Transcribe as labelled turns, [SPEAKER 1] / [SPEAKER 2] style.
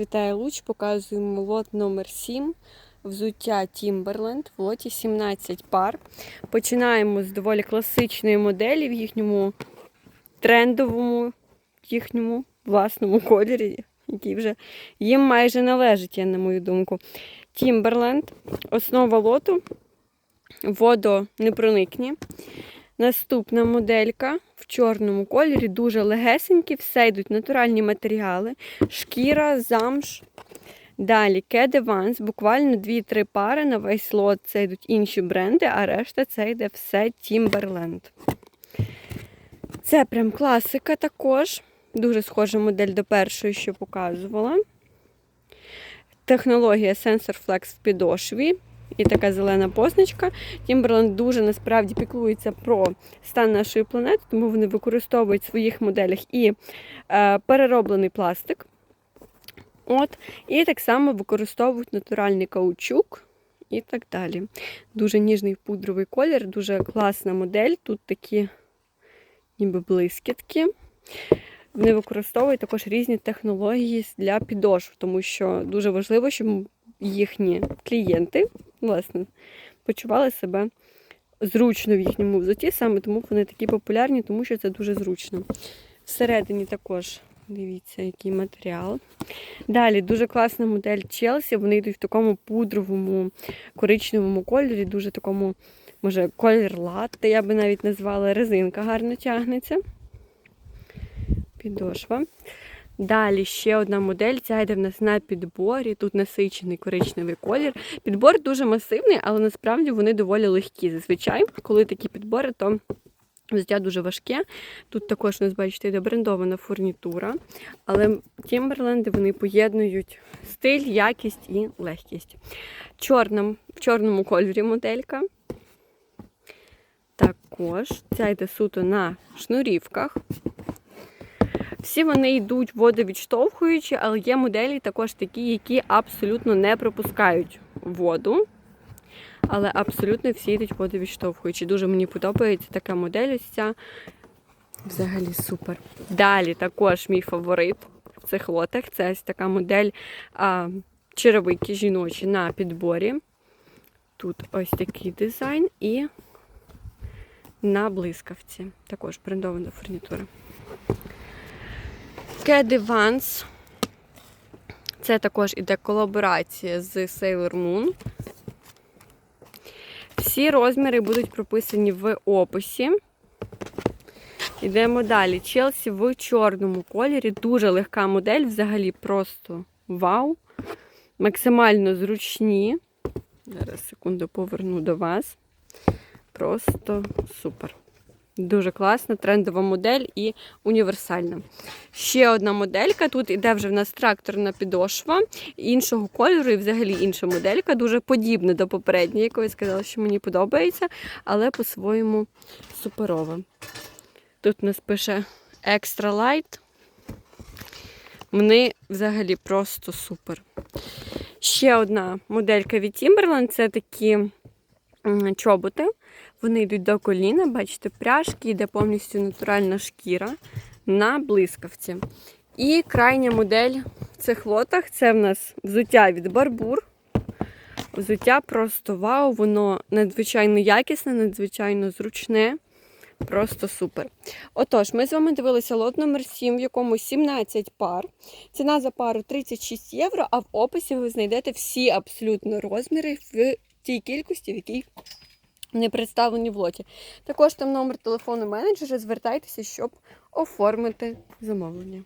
[SPEAKER 1] Вітаю Луч, показуємо лот номер 7 взуття Timberland в лоті 17 пар. Починаємо з доволі класичної моделі в їхньому трендовому, їхньому власному кольорі, який вже їм майже належить, я на мою думку. Timberland. Основа лоту водонепроникні. Наступна моделька в чорному кольорі, дуже легесенькі, все йдуть натуральні матеріали, шкіра, замш. Далі Кеде Ванс, буквально 2-3 пари на весь лот. Це йдуть інші бренди, а решта це йде все Timberland. Це прям класика також. Дуже схожа модель до першої, що показувала. Технологія Sensor Flex в підошві. І така зелена позначка. Timberland дуже насправді піклується про стан нашої планети, тому вони використовують в своїх моделях і е, перероблений пластик. От, І так само використовують натуральний каучук і так далі. Дуже ніжний пудровий колір, дуже класна модель. Тут такі ніби блискітки. Вони використовують також різні технології для підошв, тому що дуже важливо, щоб їхні клієнти власне, почували себе зручно в їхньому взуті, саме тому вони такі популярні, тому що це дуже зручно. Всередині також, дивіться, який матеріал. Далі дуже класна модель Челсі. Вони йдуть в такому пудровому коричневому кольорі, дуже такому, може, колір латте, я би навіть назвала, резинка гарно тягнеться. Підошва. Далі ще одна модель, ця йде в нас на підборі. Тут насичений коричневий колір. Підбор дуже масивний, але насправді вони доволі легкі. Зазвичай, коли такі підбори, то взуття дуже важке. Тут також у нас, бачите, йде брендована фурнітура. Але Тімберленди вони поєднують стиль, якість і легкість. Чорна, в чорному кольорі моделька. Також ця йде суто на шнурівках. Всі вони йдуть водовідштовхуючі, але є моделі також такі, які абсолютно не пропускають воду. Але абсолютно всі йдуть водовідштовхуючі. Дуже мені подобається така модель. ось ця. Взагалі супер. Далі також мій фаворит в цих лотах. Це ось така модель а, черевики жіночі на підборі. Тут ось такий дизайн і на блискавці. Також брендована фурнітура. Кеди Vans. Це також іде колаборація з Sailor Moon. Всі розміри будуть прописані в описі. Йдемо далі. Челсі в чорному кольорі. Дуже легка модель, взагалі просто вау. Максимально зручні. Зараз секунду поверну до вас. Просто супер. Дуже класна, трендова модель і універсальна. Ще одна моделька. Тут іде вже в нас тракторна підошва іншого кольору, і взагалі інша моделька, дуже подібна до попередньої, якої сказала, що мені подобається, але по-своєму суперова. Тут у нас пише Extra Light. Вони взагалі просто супер. Ще одна моделька від Timberland це такі чоботи. Вони йдуть до коліна, бачите, пряжки, йде повністю натуральна шкіра на блискавці. І крайня модель в цих лотах це в нас взуття від Барбур. Взуття просто вау, воно надзвичайно якісне, надзвичайно зручне. Просто супер. Отож, ми з вами дивилися лот номер 7, в якому 17 пар. Ціна за пару 36 євро, а в описі ви знайдете всі абсолютно розміри в тій кількості, в якій не представлені в лоті. Також там номер телефону менеджера. Звертайтеся, щоб оформити замовлення.